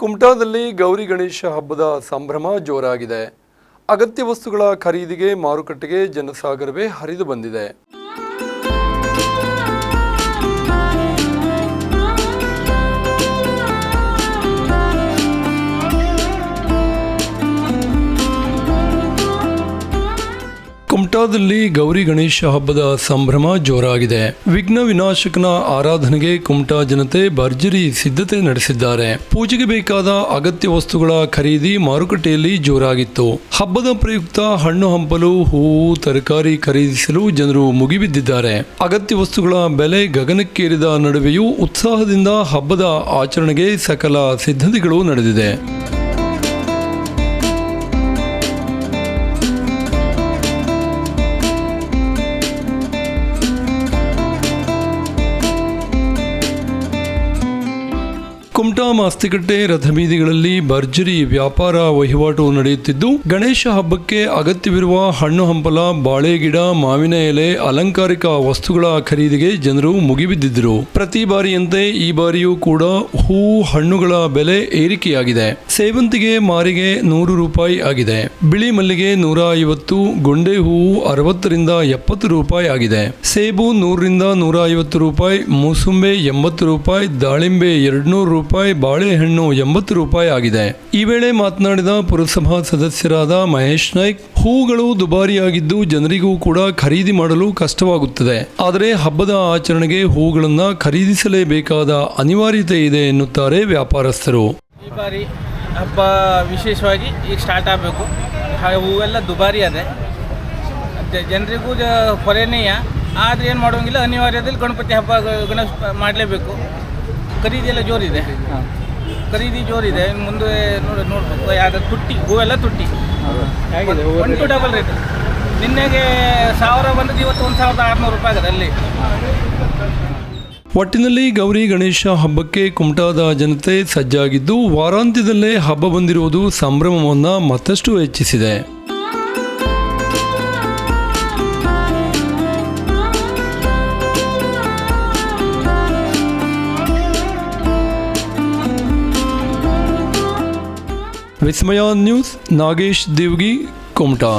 ಕುಮಟಾದಲ್ಲಿ ಗೌರಿ ಗಣೇಶ ಹಬ್ಬದ ಸಂಭ್ರಮ ಜೋರಾಗಿದೆ. ಅಗತ್ಯ ವಸ್ತುಗಳ ಖರೀದಿಗೆ ಮಾರುಕಟ್ಟೆಗೆ ಜನಸಾಗರವೇ ಹರಿದು ಬಂದಿದೆ. ಕುಮಟಾದಲ್ಲಿ ಗೌರಿ ಗಣೇಶ ಹಬ್ಬದ ಸಂಭ್ರಮ ಜೋರಾಗಿದೆ. ವಿಘ್ನ ವಿನಾಶಕನ ಆರಾಧನೆಗೆ ಕುಮಟಾ ಜನತೆ ಭರ್ಜರಿ ಸಿದ್ಧತೆ ನಡೆಸಿದ್ದಾರೆ. ಪೂಜೆಗೆ ಬೇಕಾದ ಅಗತ್ಯ ವಸ್ತುಗಳ ಖರೀದಿ ಮಾರುಕಟ್ಟೆಯಲ್ಲಿ ಜೋರಾಗಿತ್ತು. ಹಬ್ಬದ ಪ್ರಯುಕ್ತ ಹಣ್ಣು ಹಂಪಲು, ಹೂವು, ತರಕಾರಿ ಖರೀದಿಸಲು ಜನರು ಮುಗಿಬಿದ್ದಿದ್ದಾರೆ. ಅಗತ್ಯ ವಸ್ತುಗಳ ಬೆಲೆ ಗಗನಕ್ಕೇರಿದ ನಡುವೆಯೂ ಉತ್ಸಾಹದಿಂದ ಹಬ್ಬದ ಆಚರಣೆಗೆ ಸಕಲ ಸಿದ್ಧತೆಗಳು ನಡೆದಿದೆ. ಕುಮಟಾ ಮಾಸ್ತಿಕಟ್ಟೆ ರಥಬೀದಿಗಳಲ್ಲಿ ಭರ್ಜರಿ ವ್ಯಾಪಾರ ವಹಿವಾಟು ನಡೆಯುತ್ತಿದ್ದು, ಗಣೇಶ ಹಬ್ಬಕ್ಕೆ ಅಗತ್ಯವಿರುವ ಹಣ್ಣು ಹಂಪಲ ಬಾಳೆ ಗಿಡ ಮಾವಿನ ಎಲೆ, ಅಲಂಕಾರಿಕ ವಸ್ತುಗಳ ಖರೀದಿಗೆ ಜನರು ಮುಗಿಬಿದ್ದಿದ್ದರು. ಪ್ರತಿ ಬಾರಿಯಂತೆ ಈ ಬಾರಿಯೂ ಕೂಡ ಹೂ ಹಣ್ಣುಗಳ ಬೆಲೆ ಏರಿಕೆಯಾಗಿದೆ. ಸೇವಂತಿಗೆ ಮಾರಿಗೆ ನೂರು ರೂಪಾಯಿ ಆಗಿದೆ. ಬಿಳಿ ಮಲ್ಲಿಗೆ ನೂರ ಐವತ್ತು, ಗೊಂಡೆ ಹೂವು ಅರವತ್ತರಿಂದ ಎಪ್ಪತ್ತು ರೂಪಾಯಿ ಆಗಿದೆ. ಸೇಬು ನೂರರಿಂದ ನೂರ ಐವತ್ತು ರೂಪಾಯಿ, ಮೂಸುಂಬೆ ಎಂಬತ್ತು ರೂಪಾಯಿ, ದಾಳಿಂಬೆ ಎರಡ್ನೂರು ರೂಪಾಯಿ ಬಾಳೆಹಣ್ಣು ಎಂಬತ್ತು ರೂಪಾಯಿ ಆಗಿದೆ. ಈ ವೇಳೆ ಮಾತನಾಡಿದ ಪುರಸಭಾ ಸದಸ್ಯರಾದ ಮಹೇಶ್ ನಾಯ್ಕ್, ಹೂಗಳು ದುಬಾರಿಯಾಗಿದ್ದು ಜನರಿಗೂ ಕೂಡ ಖರೀದಿ ಮಾಡಲು ಕಷ್ಟವಾಗುತ್ತದೆ. ಆದರೆ ಹಬ್ಬದ ಆಚರಣೆಗೆ ಹೂಗಳನ್ನು ಖರೀದಿಸಲೇಬೇಕಾದ ಅನಿವಾರ್ಯತೆ ಇದೆ ಎನ್ನುತ್ತಾರೆ ವ್ಯಾಪಾರಸ್ಥರು. ಈ ಬಾರಿ ಹಬ್ಬ ವಿಶೇಷವಾಗಿ ಈಗ ಸ್ಟಾರ್ಟ್ ಆಗಬೇಕು. ಹೂವೆಲ್ಲ ದುಬಾರಿ ಅದೇ. ಜನರಿಗೂ ಜ ಹೊರೆನೆಯ ಆದರೆ ಏನು ಮಾಡೋಂಗಿಲ್ಲ ಅನಿವಾರ್ಯದಲ್ಲಿ ಗಣಪತಿ ಹಬ್ಬ ಗಣೇಶ ಮಾಡಲೇಬೇಕು. ಖರೀದಿ ಎಲ್ಲ ಜೋರಿದೆ ಖರೀದಿ ಜೋರಿದೆ. ಇನ್ನು ಮುಂದೆ ನೋಡಿ ನೋಡ್ಬೇಕು ಯಾವ್ದು? ತುಟ್ಟಿ. ಹೂವೆಲ್ಲ ತುಟ್ಟಿ. One to double rate. ನಿನ್ನೆಗೆ ಸಾವಿರ ಬಂದದ್ದು ಇವತ್ತು ಒಂದು ಸಾವಿರದ ಆರುನೂರು ರೂಪಾಯಿ ಆಗದೆ ಅಲ್ಲಿ. ಒಟ್ಟಿನಲ್ಲಿ ಗೌರಿ ಗಣೇಶ ಹಬ್ಬಕ್ಕೆ ಕುಮಟಾದ ಜನತೆ ಸಜ್ಜಾಗಿದ್ದು ವಾರಾಂತ್ಯದಲ್ಲೇ ಹಬ್ಬ ಬಂದಿರುವುದು ಸಂಭ್ರಮವನ್ನು ಮತ್ತಷ್ಟು ಹೆಚ್ಚಿಸಿದೆ. विस्मयान न्यूज़ नागेश देवगी कुमटा